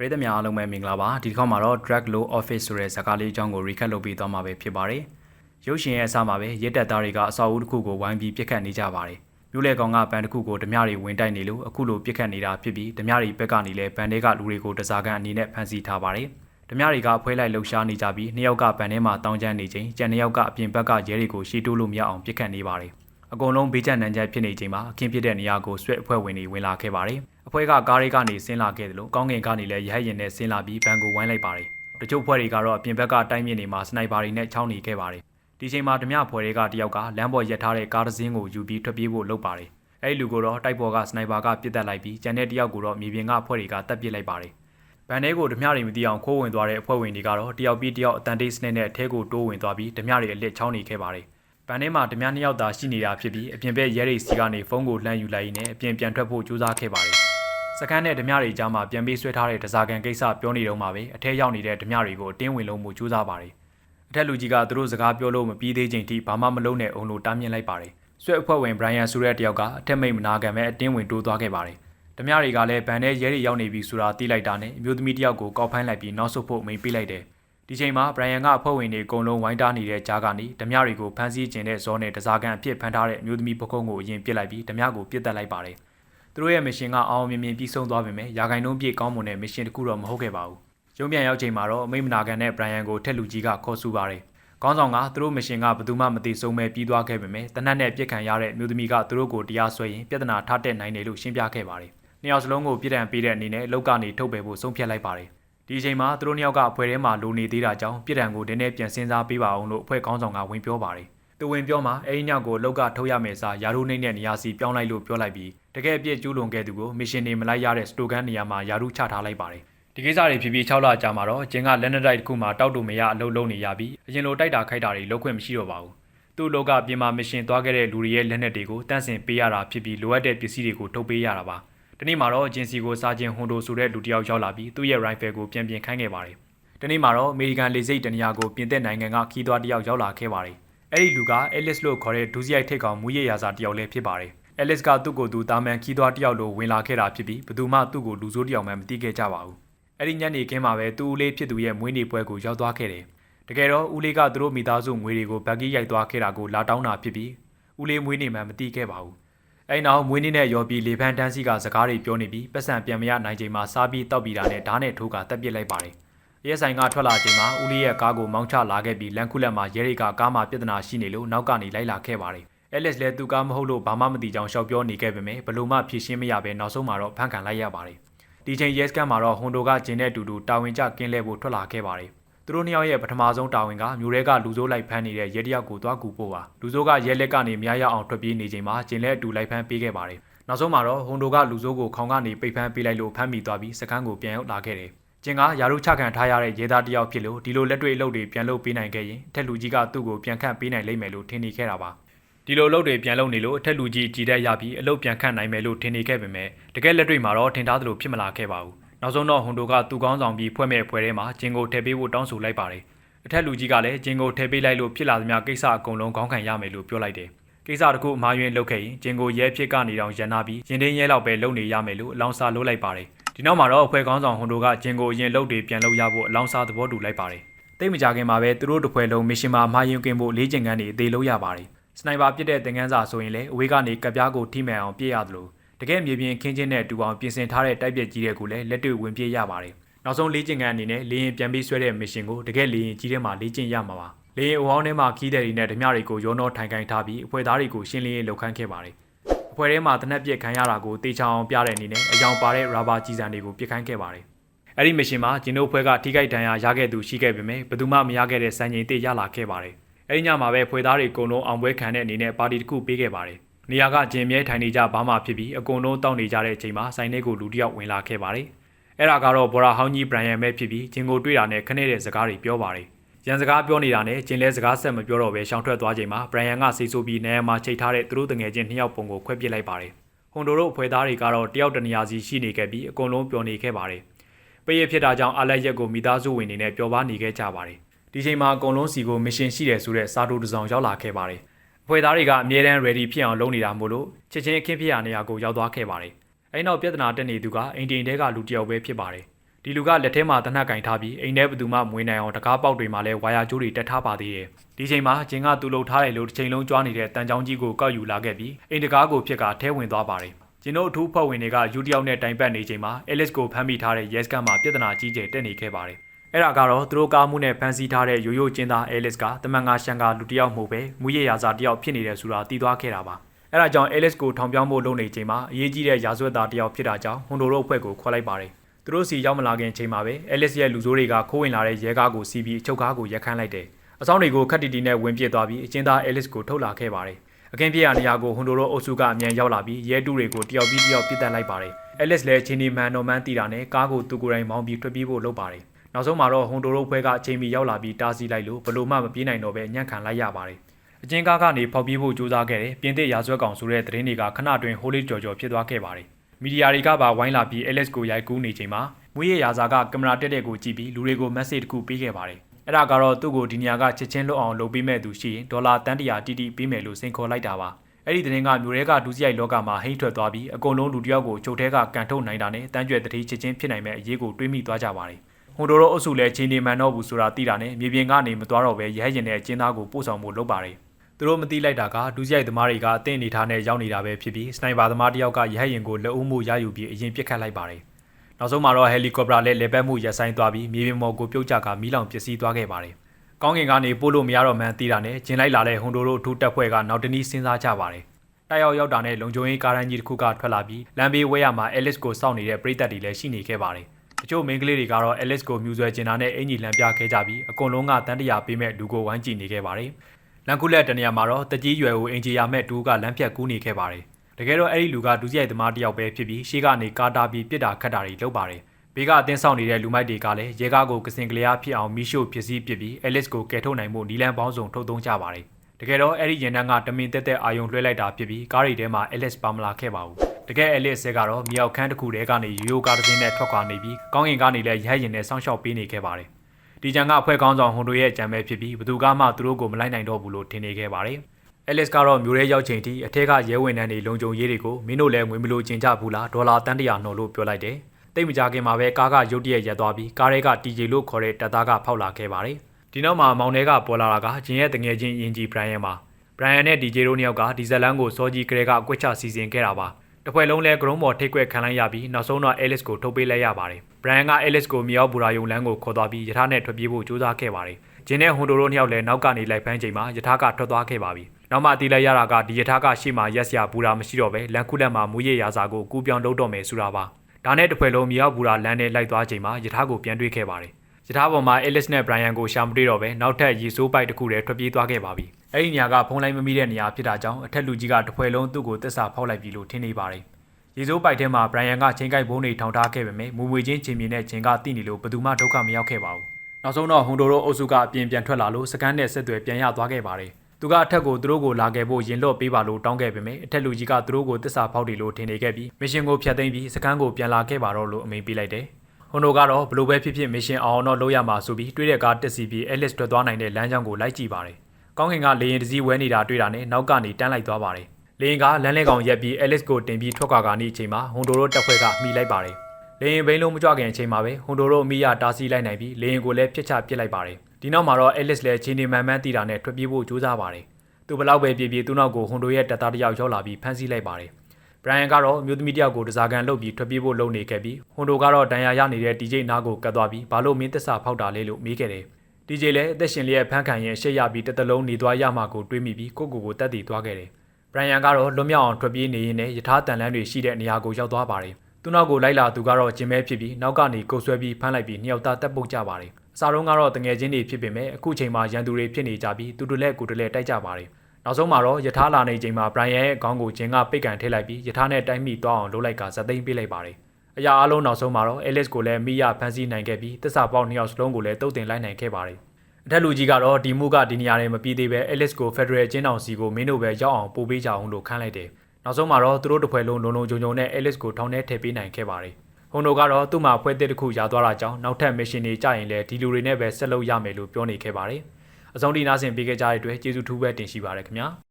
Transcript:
ပရိသတ်များအားလုံးပဲမင်္ဂလာပါဒီတစ်ခေါက်မှာတော့ drug low office ဆိုတဲ့ဇာတ်ကားလေးအကြောင်းကို recap လုပ်ပြီးသွားမှာပဲဖြစ်ပါတယ်ရုပ်ရှင်ရဲ့အစမှာပဲရစ်တက်သားတွေကအဆောက်အဦတစ်ခုကိုဝိုင်းပြီးပြစ်ခတ်နေကြပါတယ်မြို့လေကောင်ကဘန်တစ်ခုကိုဓမြတွေဝင်တိုက်နေလို့အခုလိုပြစ်ခတ်နေတာဖြစ်ပြီးဓမြတွေဘက်ကနေလဲဘန်တွေကလူတွေကိုတစားကန်အနေနဲ့ဖမ်းဆီးထားပါတယ်ဓမြတွေကအဖွဲလိုက်လှုပ်ရှားနေကြပြီးနှစ်ယောက်ကဘန်ထဲမှာတောင်းကျမ်းနေချိန်ကျန်နှစ်ယောက်ကအပြင်ဘက်ကရဲတွေကိုရှီတိုးလို့မရအောင်ပြစ်ခတ်နေပါတယ်အကုန်လုံးဘေးကျနံကျဖြစ်နေချိန်မှာအခင်းဖြစ်တဲ့နေရာကိုဆွဲအဖွဲ့ဝင်တွေဝင်လာခဲ့ပါတယ်။ အဖွဲ့ကကားရိတ်ကနေဆင်းလာခဲ့တယ်လို့ကောင်းကင်ကနေလည်းရဟတ်ရင်နဲ့ဆင်းလာပြီးဘန်ကိုဝိုင်းလိုက်ပါတယ်။တချို့ဖွဲ့တွေကတော့အပြင်ဘက်ကတိုက်မြင့်နေမှာစနိုက်ပါတွေနဲ့ချောင်းနေခဲ့ပါတယ်။ဒီချိန်မှာဓမြဖွဲ့တွေကတယောက်ကလမ်းပေါ်ရက်ထားတဲ့ကားတစ်စင်းကိုယူပြီးထွက်ပြေးဖို့လုပ်ပါတယ်။အဲဒီလူကိုတော့တိုက်ပေါ်ကစနိုက်ပါကပစ်တက်လိုက်ပြီးကျန်တဲ့တယောက်ကိုတော့မြေပြင်ကဖွဲ့တွေကတပ်ပစ်လိုက်ပါတယ်။ဗန်ထဲကိုဓမြတွေမသိအောင်ခိုးဝင်သွားတဲ့အဖွဲ့ဝင်တွေကတော့တယောက်ပြီးတယောက်အတန်တိတ်စနစ်နဲ့အထဲကိုတိုးဝင်သွားပြီးဓမြတွေအလစ်ချောင်းနေခဲ့ပါတယ်။ဗန်ထဲမှာဓမြနှစ်ယောက်သာရှိနေတာဖြစ်ပြီးအပြင်ဘက်ရဲရိတ်စီကနေဖုန်းကိုလှမ်းယူလိုက်ရင်းနဲ့အပြင်ပြန်ထွက်ဖို့ကြိုးစားခဲ့ပါတယ်။ စကန်နဲ့ဓမြတွေကြားမှာပြန်ပေးဆွဲထားတဲ့ဒဇာကန်ကိစ္စပြောနေတော့မှပဲအထက်ရောက်နေတဲ့ဓမြတွေကိုအတင်းဝင်လုံးမှုကြိုးစားပါတယ်။အထက်လူကြီးကသူတို့စကားပြောလို့မပြီးသေးချိန်ထိဘာမှမလုပ်နဲ့အောင်လို့တားမြစ်လိုက်ပါတယ်။ဆွဲအဖွဲ့ဝင်ဘရိုင်ယန်ဆိုတဲ့တယောက်ကအထက်မိတ်မနာခံမဲ့အတင်းဝင်တိုးသွားခဲ့ပါတယ်။ဓမြတွေကလည်းဗန်ထဲရဲတွေရောက်နေပြီဆိုတာသိလိုက်တာနဲ့အမျိုးသမီးတယောက်ကိုကောက်ဖမ်းလိုက်ပြီးနောက်ဆုတ်ဖို့မိန်ပေးလိုက်တယ်။ဒီချိန်မှာဘရိုင်ယန်ကအဖွဲ့ဝင်တွေအကုန်လုံးဝိုင်းတားနေတဲ့ကြားကနေဓမြတွေကိုဖမ်းဆီးခြင်းတဲ့ဇောနဲ့ဒဇာကန်အဖြစ်ဖမ်းထားတဲ့အမျိုးသမီးပကုံးကိုအရင်ပစ်လိုက်ပြီးဓမြကိုပစ်တက်လိုက်ပါတယ်။ သူတို့ရဲ့မရှင်ကအောင်မြင်မြင်ပြီးဆုံးသွားပေမဲ့ရာဂိုင်နှုန်းပြည့်ကောင်းမွန်တဲ့မရှင်တစ်ခုတော့မဟုတ်ခဲ့ပါဘူး။ရုံးပြန်ရောက်ချိန်မှာတော့အမိမနာကန်နဲ့ဘရိုင်ယန်ကိုထက်လူကြီးကခေါ်ဆူပါတယ်။ကောင်းဆောင်ကသူတို့မရှင်ကဘယ်သူမှမသိဆုံးပဲပြီးသွားခဲ့ပေမဲ့တနတ်နဲ့ပြစ်ခံရတဲ့မျိုးသမီးကသူတို့ကိုတရားစွဲရင်ပြဿနာထားတက်နိုင်တယ်လို့ရှင်းပြခဲ့ပါတယ်။နှစ်ယောက်စလုံးကိုပြည်တံပေးတဲ့အနေနဲ့လောက်ကနေထုတ်ပယ်ဖို့ဆုံးဖြတ်လိုက်ပါတယ်။ဒီအချိန်မှာသူတို့နှစ်ယောက်ကအဖွဲထဲမှာလိုနေသေးတာကြောင့်ပြည်တံကိုဒင်းနဲ့ပြန်စင်းစားပေးပါအောင်လို့အဖွဲ့ကောင်းဆောင်ကဝင်ပြောပါတယ်။ သူဝင်ပြောမှာအဲဒီညကိုလောက်ကထုတ်ရမယ်စာယာရုနှိမ့်တဲ့နေရာစီပြောင်းလိုက်လို့ပြောလိုက်ပြီးတကယ်အပြည့်ကျူးလွန်ခဲ့သူကိုမရှင်နေမလိုက်ရတဲ့စတိုကန်နေရာမှာယာရုချထားလိုက်ပါတယ်။ဒီကိစ္စတွေဖြစ်ပြီး6လကြာမှာတော့ကျင်းကလက်နက်တိုက်တစ်ခုမှာတောက်တူမရအလုပ်လုပ်နေရပြီးအရင်လိုတိုက်တာခိုက်တာတွေလုပ်ခွင့်မရှိတော့ပါဘူး။သူ့လောကပြင်မာမရှင်သွားခဲ့တဲ့လူတွေရဲ့လက်နက်တွေကိုတန့်စင်ပေးရတာဖြစ်ပြီးလိုအပ်တဲ့ပစ္စည်းတွေကိုထုတ်ပေးရတာပါ။ဒီနေ့မှာတော့ဂျင်စီကိုစာချင်းဟွန်ဒိုဆိုတဲ့လူတစ်ယောက်ရောက်လာပြီးသူ့ရဲ့ rifle ကိုပြန်ပြင်ခိုင်းခဲ့ပါတယ်။ဒီနေ့မှာတော့အမေရိကန်လေဆိပ်တနေရာကိုပြင်သစ်နိုင်ငံကခီးသွွားတစ်ယောက်ရောက်လာခဲ့ပါတယ်။ အဲ့ဒီလူက Alice လို့ခေါ်တဲ့ဒူးစရိုက်ထိတ်ကောင်မူရရာစာတစ်ယောက်လည်းဖြစ်ပါတယ်။ Alice ကသူ့ကိုယ်သူတာမန်ခီးသွွားတစ်ယောက်လိုဝင်လာခဲ့တာဖြစ်ပြီးဘယ်သူမှသူ့ကိုလူဆိုးတစ်ယောက်မှမသိခဲ့ကြပါဘူး။အဲ့ဒီညနေခင်းမှာပဲသူ့ဦးလေးဖြစ်သူရဲ့မွေးနေ့ပွဲကိုရောက်သွားခဲ့တယ်။တကယ်တော့ဦးလေးကသူတို့မိသားစုငွေတွေကိုဘက်ကီးရိုက်သွားခဲ့တာကိုလာတောင်းတာဖြစ်ပြီးဦးလေးမွေးနေ့မှမသိခဲ့ပါဘူး။အဲ့နောက်မွေးနေ့နဲ့ရော်ပြီးလေဖန်းတန်းစီကစကားတွေပြောနေပြီးပတ်စံပြန်မရနိုင်ချိန်မှာစားပြီးတောက်ပြီးတာနဲ့ဓာတ်နဲ့ထိုးကတက်ပစ်လိုက်ပါတယ်။ ရဲဆိုင်ကထွက်လာချိန်မှာဦးလေးရဲ့ကားကိုမောင်းချလာခဲ့ပြီးလန်ခုလက်မှာရဲတွေကကားမှာပြဿနာရှိနေလို့နောက်ကနေလိုက်လာခဲ့ပါတယ်။ Alice လည်းသူကားမဟုတ်လို့ဘာမှမသိကြောင်းရှောက်ပြောနေခဲ့ပေမဲ့ဘလို့မှဖြေရှင်းမရဘဲနောက်ဆုံးမှာတော့ဖန်ခံလိုက်ရပါတယ်။ဒီချိန်ရဲစကန်မှာတော့ဟွန်ဒိုကဂျင်းနဲ့အတူတူတာဝန်ကျကင်းလဲဖို့ထွက်လာခဲ့ပါတယ်။သူတို့နှစ်ယောက်ရဲ့ပထမဆုံးတာဝန်ကမျိုးရဲကလူစိုးလိုက်ဖမ်းနေတဲ့ရဲတယောက်ကိုသွားကူဖို့ပါလူစိုးကရဲလက်ကနေမရရအောင်ထွက်ပြေးနေချိန်မှာဂျင်းလဲအတူလိုက်ဖမ်းပေးခဲ့ပါတယ်နောက်ဆုံးမှာတော့ဟွန်ဒိုကလူစိုးကိုခေါင်းကနေပိတ်ဖမ်းပေးလိုက်လို့ဖမ်းမိသွားပြီးစကန်းကိုပြန်ရောက်လာခဲ့တယ် ကျင်ကယာရုချခံထားရတဲ့ရဲသားတယောက်ဖြစ်လို့ဒီလိုလက်တွေ့အလုပ်တွေပြန်လုပ်ပေးနိုင်ခဲ့ရင်အထက်လူကြီးကသူ့ကိုပြန်ခန့်ပေးနိုင်လိမ့်မယ်လို့ထင်နေခဲ့တာပါဒီလိုအလုပ်တွေပြန်လုပ်နေလို့အထက်လူကြီးကြည်တဲ့ရပြီးအလုပ်ပြန်ခန့်နိုင်မယ်လို့ထင်နေခဲ့ပေမဲ့တကယ်လက်တွေ့မှာတော့ထင်ထားသလိုဖြစ်မလာခဲ့ပါဘူးနောက်ဆုံးတော့ဟွန်ဒိုကသူ့ကောင်းဆောင်ပြီးဖွဲ့မဲ့ဖွဲ့ထဲမှာဂျင်ကိုထည့်ပေးဖို့တောင်းဆိုလိုက်ပါတယ်အထက်လူကြီးကလည်းဂျင်ကိုထည့်ပေးလိုက်လို့ဖြစ်လာသမျှကိစ္စအကုန်လုံးခေါင်းခံရမယ်လို့ပြောလိုက်တယ်ကိစ္စတခုအမှားယွင်းလုပ်ခဲ့ရင်ဂျင်ကိုရဲဖြစ်ကနေတောင်ရန်နာပြီးရင်တင်းရဲလောက်ပဲလုပ်နေရမယ်လို့အလောင်းစားလုပ်လိုက်ပါတယ် ဒီနောက်မှာတော့အဖွဲ့ကောင်းဆောင်ဟွန်ဒိုကဂျင်ကိုအရင်လုပ်တွေပြန်လုပ်ရဖို့အလောင်းစားသဘောတူလိုက်ပါတယ်တိတ်မကြခင်မှာပဲသူတို့တစ်ဖွဲ့လုံးမရှင်မှာမှာယွင်းကင်းဖို့လေးကျင်ကန်းတွေအသေးလုပ်ရပါတယ်စနိုက်ပါပစ်တဲ့သင်ခန်းစာဆိုရင်လည်းအဝေးကနေကပ်ပြားကိုထိမှန်အောင်ပြည့်ရတယ်လို့တကယ်မြေပြင်ခင်းချင်းနဲ့တူအောင်ပြင်ဆင်ထားတဲ့တိုက်ပြက်ကြီးတွေကိုလည်းလက်တွေ့ဝင်ပြေးရပါတယ်နောက်ဆုံးလေ့ကျင့်ခန်းအနေနဲ့လေရင်ပြန်ပြီးဆွဲတဲ့မရှင်ကိုတကယ်လေရင်ကြီးထဲမှာလေ့ကျင့်ရမှာပါလေရင်အဝေါင်းထဲမှာခီးတဲ့တွေနဲ့ဓမြတွေကိုရောနှောထိုင်ခိုင်းထားပြီးအဖွဲ့သားတွေကိုရှင်းလင်းရေးလုပ်ခန့်ခဲ့ပါတယ်အ ဖွဲ့ထဲမှာတနက်ပြက်ခံရတာကိုတေချောင်အောင်ပြတဲ့အနေနဲ့အယောင်ပါတဲ့ရာဘာကြီးစံတွေကိုပြစ်ခိုင်းခဲ့ပါတယ်အဲ့ဒီမရှင်မှာဂျင်းတို့ဖွဲ့ကထိခိုက်ဒဏ်ရာရခဲ့သူရှိခဲ့ပေမဲ့ဘယ်သူမှမရခဲ့တဲ့စံချိန်တေးရလာခဲ့ပါတယ်အဲ့ဒီညမှာပဲဖွဲ့သားတွေအကုန်လုံးအောင်ပွဲခံတဲ့အနေနဲ့ပါတီတစ်ခုပေးခဲ့ပါတယ်နေရာကဂျင်မြဲထိုင်နေကြဘာမှဖြစ်ပြီးအကုန်လုံးတောက်နေကြတဲ့အချိန်မှာဆိုင်ထဲကိုလူတစ်ယောက်ဝင်လာခဲ့ပါတယ်အဲ့ဒါကတော့ဘော်ရာဟောင်းကြီးဘရန်ယန်ပဲဖြစ်ပြီးဂျင်ကိုတွေ့တာနဲ့ခနဲ့တဲ့စကားတွေပြောပါတယ် ရန်စကားပြောနေတာနဲ့ဂျင်လဲစကားဆက်မပြောတော့ပဲရှောင်ထွက်သွားချိန်မှာဘရန်ယန်ကစိတ်ဆိုးပြီးနေရာမှာချိတ်ထားတဲ့သူတို့တငယ်ချင်းနှစ်ယောက်ပုံကိုခွဲပစ်လိုက်ပါတယ်ဟွန်ဒိုတို့အဖွဲ့သားတွေကတော့တယောက်တနေရာစီရှိနေခဲ့ပြီးအကုန်လုံးပျော်နေခဲ့ပါတယ်ပည့်ရဖြစ်တာကြောင့်အလက်ရက်ကိုမိသားစုဝင်တွေနဲ့ပျော်ပါနေခဲ့ကြပါတယ်ဒီချိန်မှာအကုန်လုံးစီကိုမရှင်ရှိတယ်ဆိုတဲ့စာတိုတစ်စောင်ရောက်လာခဲ့ပါတယ်အဖွဲ့သားတွေကအမြဲတမ်း ready ဖြစ်အောင်လုပ်နေတာမို့လို့ချက်ချင်းအခင်းဖြစ်ရနေရာကိုရောက်သွားခဲ့ပါတယ်။အဲဒီနောက်ပြဿနာတက်နေသူကအိမ်တိန်တဲကလူတစ်ယောက်ပဲဖြစ်ပါတယ်။ ဒီလူကလက်ထဲမှာတနက်ကင်ထားပြီးအိမ်ထဲဘသူမှမွေးနိုင်အောင်တကားပေါက်တွေမှာလည်းဝါယာကြိုးတွေတက်ထားပါသေးတယ်ဒီချိန်မှာဂျင်းကသူ့လှုပ်ထားတယ်လို့တစ်ချိန်လုံးကြွားနေတဲ့တန်ချောင်းကြီးကိုကောက်ယူလာခဲ့ပြီးအိမ်တကားကိုဖြစ်ကထဲဝင်သွားပါတယ်ကျင်းတို့အထူးဖွဲ့ဝင်တွေကယူတယောက်နဲ့တိုင်ပတ်နေချိန်မှာအဲလစ်ကိုဖမ်းမိထားတဲ့ရဲစခန်းမှာပြဿနာကြီးကျယ်တက်နေခဲ့ပါတယ်အဲ့ဒါကတော့သူတို့ကားမှုနဲ့ဖမ်းဆီးထားတဲ့ရိုးရိုးကျင်းသားအဲလစ်ကတမန်ငါရှန်ကလူတစ်ယောက်မဟုတ်ပဲမူရရာစာတစ်ယောက်ဖြစ်နေတယ်ဆိုတာသိသွားခဲ့တာပါအဲ့ဒါကြောင့်အဲလစ်ကိုထောင်ပြောင်းဖို့လုပ်နေချိန်မှာအရေးကြီးတဲ့ရာဇဝတ်သားတစ်ယောက်ဖြစ်တာကြောင့်ဟွန်ဒိုတို့အဖွဲ့ကိုခေါ်လိုက်ပါတယ် သူတို့စီရောက်မလာခင်ချိန်မှာပဲအဲလစ်ရဲ့လူဆိုးတွေကခိုးဝင်လာတဲ့ရဲကားကိုစီးပြီးအချုပ်ကားကိုရက်ခန်းလိုက်တယ်အဆောင်တွေကိုခက်တီတီနဲ့ဝင်ပြစ်သွားပြီးအကျဉ်းသားအဲလစ်ကိုထုတ်လာခဲ့ပါတယ်အခင်းပြရနေရာကိုဟွန်ဒိုတို့အုပ်စုကအမြန်ရောက်လာပြီးရဲတူတွေကိုတယောက်ပြီးတယောက်ပြစ်တက်လိုက်ပါတယ်အဲလစ်လည်းချင်းနီမန်နော်မန်တီတာနဲ့ကားကိုသူကိုယ်တိုင်မောင်းပြီးထွက်ပြေးဖို့လုပ်ပါတယ်နောက်ဆုံးမှာတော့ဟွန်ဒိုတို့ဖွဲ့ကအချိန်မီရောက်လာပြီးတားဆီးလိုက်လို့ဘလို့မှမပြေးနိုင်တော့ပဲညံ့ခံလိုက်ရပါတယ်အကျဉ်းကားကနေဖောက်ပြေးဖို့ကြိုးစားခဲ့တယ်ပြင်သစ်ရာဇဝတ်ကောင်ဆိုတဲ့သတင်းတွေကခဏတွင်ဟိုးလေးကြော်ကြော်ဖြစ်သွားခဲ့ပါတယ် မီဒီယာတွေကပါဝိုင်းလာပြီးအဲလစ်ကိုရိုက်ကူးနေချိန်မှာမွေးရရာဇာကကင်မရာတက်တဲ့ကိုကြည့်ပြီးလူတွေကို message တစ်ခုပေးခဲ့ပါတယ်အဲ့ဒါကတော့သူ့ကိုဒီနေရာကချက်ချင်းလွတ်အောင်လုပ်ပေးမဲ့သူရှိရင်ဒေါ်လာတန်တရာတီတီပေးမယ်လို့စိန်ခေါ်လိုက်တာပါအဲ့ဒီသတင်းကမျိုးရဲကဒုစရိုက်လောကမှာဟိမ့်ထွက်သွားပြီးအကုန်လုံးလူတယောက်ကိုချုပ်ထဲကကန်ထုတ်နိုင်တာနဲ့တန်းကျွဲတတိချက်ချင်းဖြစ်နိုင်မဲ့အရေးကိုတွေးမိသွားကြပါတယ်ဟိုတိုရောအုပ်စုလည်းချင်းနေမှန်တော့ဘူးဆိုတာသိတာနဲ့မြေပြင်ကနေမသွားတော့ပဲရဲရင်တဲ့အကျဉ်းသားကိုပို့ဆောင်ဖို့လုပ်ပါတယ် သူတို့မသိလိုက်တာကဒုစရိုက်သမားတွေကအသင့်အနေထားနဲ့ရောက်နေတာပဲဖြစ်ပြီးစနိုက်ပါသမားတယောက်ကရဲရင်ကိုလက်ဦးမှုရယူပြီးအရင်ပစ်ခတ်လိုက်ပါတယ်နောက်ဆုံးမှာတော့ဟယ်လီကော်ပတာလည်းလေပတ်မှုရပ်ဆိုင်းသွားပြီးမြေပြင်ပေါ်ကိုပြုတ်ကျကမီးလောင်ပျက်စီးသွားခဲ့ပါတယ်။ကောင်းကင်ကနေပို့လို့မရတော့မှန်းသိတာနဲ့ဂျင်လိုက်လာတဲ့ဟွန်ဒိုတို့အထူးတပ်ဖွဲ့ကနောက်တနည်းစဉ်းစားကြပါတယ်။တိုက်ရောက်ရောက်တာနဲ့လုံခြုံရေးကားရန်ကြီးတစ်ခုကထွက်လာပြီးလမ်းဘေးဝဲရမှာအဲလစ်ကိုစောင့်နေတဲ့ပရိသတ်တွေလည်းရှိနေခဲ့ပါတယ်။တချို့မိန်းကလေးတွေကတော့အဲလစ်ကိုမြူဆွဲကျင်တာနဲ့အင်ကြီးလန်ပြခဲ့ကြပြီးအကုန်လုံးကတန်တရာပေးမဲ့လူကိုဝိုင်းကြည့်နေခဲ့ပါတယ်။ လန်ကူလက်တနေရာမှာတော့တကြီးရွယ်ကိုအင်ဂျီယာမဲ့တူကလမ်းဖြတ်ကူးနေခဲ့ပါတယ်။တကယ်တော့အဲ့ဒီလူကဒုစရိုက်သမားတစ်ယောက်ပဲဖြစ်ပြီးရှေ့ကနေကာတာပြီးပြစ်တာခတ်တာတွေလုပ်ပါတယ်။ဘေးကအတင်းဆောင်နေတဲ့လူမိုက်တွေကလည်းရဲကားကိုကစင်ကလေးအားဖြစ်အောင်မီးရှို့ဖြစ်စည်းပစ်ပြီးအဲလစ်ကိုကယ်ထုတ်နိုင်မှုနီလန်ပေါင်းစုံထုတ်သုံးကြပါတယ်။တကယ်တော့အဲ့ဒီရင်တန်းကတမင်တက်တက်အာယုံလွှဲလိုက်တာဖြစ်ပြီးကားရီထဲမှာအဲလစ်ပါမလာခဲ့ပါဘူး။တကယ်အဲလစ်ဆဲကတော့မြောက်ခန်းတစ်ခုထဲကနေရိုးရိုးကားတစ်စင်းနဲ့ထွက်ခွာနေပြီးကောင်းကင်ကနေလည်းရဲရင်နဲ့စောင့်ရှောက်ပေးနေခဲ့ပါတယ်။ ဒီကြံကအဖွဲ့ကောင်းဆောင်ဟွန်ဒိုရဲ့အကြံပဲဖြစ်ပြီးဘသူကမှသူတို့ကိုမလိုက်နိုင်တော့ဘူးလို့ထင်နေခဲ့ပါတယ်။ Alice ကတော့မျိုးရဲရောက်ချိန်ထိအထက်ကရဲဝင်နှန်းတွေလုံခြုံရေးတွေကိုမင်းတို့လည်းငွေမလို့ကျင်ကြဘူးလားဒေါ်လာတန်းတရာနှော်လို့ပြောလိုက်တယ်။တိတ်မကြခင်မှာပဲကားကရုတ်တရက်ရက်သွားပြီးကားရဲက TJ လို့ခေါ်တဲ့တပ်သားကဖောက်လာခဲ့ပါတယ်။ဒီနောက်မှာမောင်ထဲကပေါ်လာတာကဂျင်းရဲ့တငယ်ချင်းအင်ဂျီဘရိုင်ယန်ပါ။ဘရိုင်ယန်နဲ့ DJ တို့နှစ်ယောက်ကဒီဇယ်လန်ကိုစောကြီးကလေးကအကွက်ချစီစဉ်ခဲ့တာပါ။ တစ်ဖွဲ့လုံးလဲဂရုံးပေါ်ထိတ်ကွက်ခံလိုက်ရပြီးနောက်ဆုံးတော့ Alice ကိုထုတ်ပေးလိုက်ရပါတယ်။ Brian က Alice ကိုမြောက်ဘူရာယုံလန်းကိုခေါ်သွားပြီးယထာနဲ့ထွက်ပြေးဖို့ကြိုးစားခဲ့ပါတယ်။ဂျင်းနဲ့ဟွန်ဒိုတို့နှစ်ယောက်လည်းနောက်ကနေလိုက်ဖမ်းချိန်မှာယထာကထွက်သွားခဲ့ပါပြီ။နောက်မှတီးလိုက်ရတာကဒီယထာကရှေ့မှာရက်စရာဘူရာမရှိတော့ပဲလန်ခုလက်မှာမူရရစာကိုကူပြောင်းလုပ်တော့မယ်ဆိုတာပါ။ဒါနဲ့တစ်ဖွဲ့လုံးမြောက်ဘူရာလန်နဲ့လိုက်သွားချိန်မှာယထာကိုပြန်တွေ့ခဲ့ပါတယ်။ယထာပေါ်မှာ Alice နဲ့ Brian ကိုရှာမတွေ့တော့ပဲနောက်ထပ်ရေဆိုးပိုက်တစ်ခုတည်းထွက်ပြေးသွားခဲ့ပါပြီ။ အဲ့ဒီနေရာကဖုံးလိုက်မမိတဲ့နေရာဖြစ်တာကြောင့်အထက်လူကြီးကတစ်ဖွဲ့လုံးသူ့ကိုတစ္ဆာဖောက်လိုက်ပြီလို့ထင်နေပါတယ်။ရေစိုးပိုက်ထဲမှာဘရိုင်ယန်ကချင်းကိုက်ဘုံတွေထောင်ထားခဲ့ပေမဲ့မူမွေချင်းချင်းမြင်တဲ့ချင်းကတိနေလို့ဘယ်သူမှဒုက္ခမရောက်ခဲ့ပါဘူး။နောက်ဆုံးတော့ဟွန်ဒိုရိုအုပ်စုကအပြင်ပြန်ထွက်လာလို့စကန်နဲ့ဆက်သွယ်ပြန်ရသွားခဲ့ပါတယ်။သူကအထက်ကိုသူတို့ကိုလာခဲ့ဖို့ရင်လော့ပေးပါလို့တောင်းခဲ့ပေမဲ့အထက်လူကြီးကသူတို့ကိုတစ္ဆာဖောက်တယ်လို့ထင်နေခဲ့ပြီးမရှင်ကိုဖျက်သိမ်းပြီးစကန်ကိုပြန်လာခဲ့ပါတော့လို့အမိန့်ပေးလိုက်တယ်။ဟွန်ဒိုကတော့ဘလို့ပဲဖြစ်ဖြစ်မရှင်အောင်တော့လုပ်ရမှာဆိုပြီးတွေးတဲ့ကားတက်စီပြီးအဲလစ်ထွက်သွားနိုင်တဲ့လမ်းကြောင်းကိုလိုက်ကြည့်ပါတယ်။ ကောင်းကင်ကလေရင်တစည်းဝဲနေတာတွေ့တာနဲ့နောက်ကနေတန်းလိုက်သွားပါတယ်။လေရင်ကလမ်းလဲကောင်ရက်ပြီးအဲလစ်ကိုတင်ပြီးထွက်ခွာကနေအချိန်မှာဟွန်ဒိုရိုတက်ခွဲကမိလိုက်ပါတယ်။လေရင်ဘိန်းလုံးမကြွခင်အချိန်မှာပဲဟွန်ဒိုရိုအမိရတားဆီးလိုက်နိုင်ပြီးလေရင်ကိုလည်းပြစ်ချပစ်လိုက်ပါတယ်။ဒီနောက်မှာတော့အဲလစ်လည်းချင်းနေမှန်မှန်တီတာနဲ့ထွက်ပြေးဖို့ကြိုးစားပါတယ်။သူဘလောက်ပဲပြေးပြေးသူ့နောက်ကိုဟွန်ဒိုရဲ့တပ်သားတစ်ယောက်ရောက်လာပြီးဖမ်းဆီးလိုက်ပါတယ်။ Brian ကတော့မျိုးသမီးတယောက်ကိုတစားကန်လုပ်ပြီးထွက်ပြေးဖို့လုပ်နေခဲ့ပြီးဟွန်ဒိုကတော့ဒဏ်ရာရနေတဲ့ DJ နားကိုကတ်သွားပြီးဘာလို့မင်းသစ္စာဖောက်တာလဲလို့မေးခဲ့တယ်။ DJ လည်းအသက်ရှင်လျက်ဖမ်းခံရင်ရှက်ရပြီးတစ်တလုံးနေသွားရမှကိုတွေးမိပြီးကိုကိုကိုတက်တည်သွားခဲ့တယ်။ Brian ကတော့လွတ်မြောက်အောင်ထွက်ပြေးနေရင်းနဲ့ယထာတန်လန်းတွေရှိတဲ့နေရာကိုရောက်သွားပါတယ်။သူ့နောက်ကိုလိုက်လာသူကတော့ဂျင်မဲဖြစ်ပြီးနောက်ကနေကုတ်ဆွဲပြီးဖမ်းလိုက်ပြီးနှစ်ယောက်သားတက်ပုတ်ကြပါတယ်။အစားတုန်းကတော့တငယ်ချင်းတွေဖြစ်ပေမဲ့အခုချိန်မှာရန်သူတွေဖြစ်နေကြပြီးသူတို့လည်းကိုယ်တည်းတိုက်ကြပါတယ်။နောက်ဆုံးမှာတော့ယထာလာနေချိန်မှာ Brian ရဲ့အကောင်းကိုဂျင်ကပိတ်ကန်ထည့်လိုက်ပြီးယထာနဲ့တိုင်းမိသွားအောင်လုပ်လိုက်ကဇသိမ်းပေးလိုက်ပါတယ်။ အရာအလုံးနောက်ဆုံးမှာတော့ Alice ကိုလည်းမိရဖမ်းဆီးနိုင်ခဲ့ပြီးတစ္ဆာပေါက်နှစ်ယောက်စလုံးကိုလည်းတုတ်တင်လိုက်နိုင်ခဲ့ပါတယ်။အထက်လူကြီးကတော့ဒီမှုကဒီနေရာထဲမပြီးသေးပဲ Alice ကို Federal ကျင်းတောင်စီကိုမင်းတို့ပဲရောက်အောင်ပို့ပေးကြအောင်လို့ခန့်လိုက်တယ်။နောက်ဆုံးမှာတော့သူတို့တစ်ဖွဲ့လုံးလုံလုံခြုံခြုံနဲ့ Alice ကိုထောင်ထဲထည့်ပေးနိုင်ခဲ့ပါတယ်။ဟွန်ဒိုကတော့သူ့မှာဖွဲ့တစ်တစ်ခုရသွားတာကြောင့်နောက်ထပ် mission တွေကြာရင်လည်းဒီလူတွေနဲ့ပဲဆက်လုပ်ရမယ်လို့ပြောနေခဲ့ပါတယ်။အဆုံးထိနားဆင်ပေးခဲ့ကြတဲ့အတွက်ကျေးဇူးထူးပဲတင်ရှိပါရခင်ဗျာ။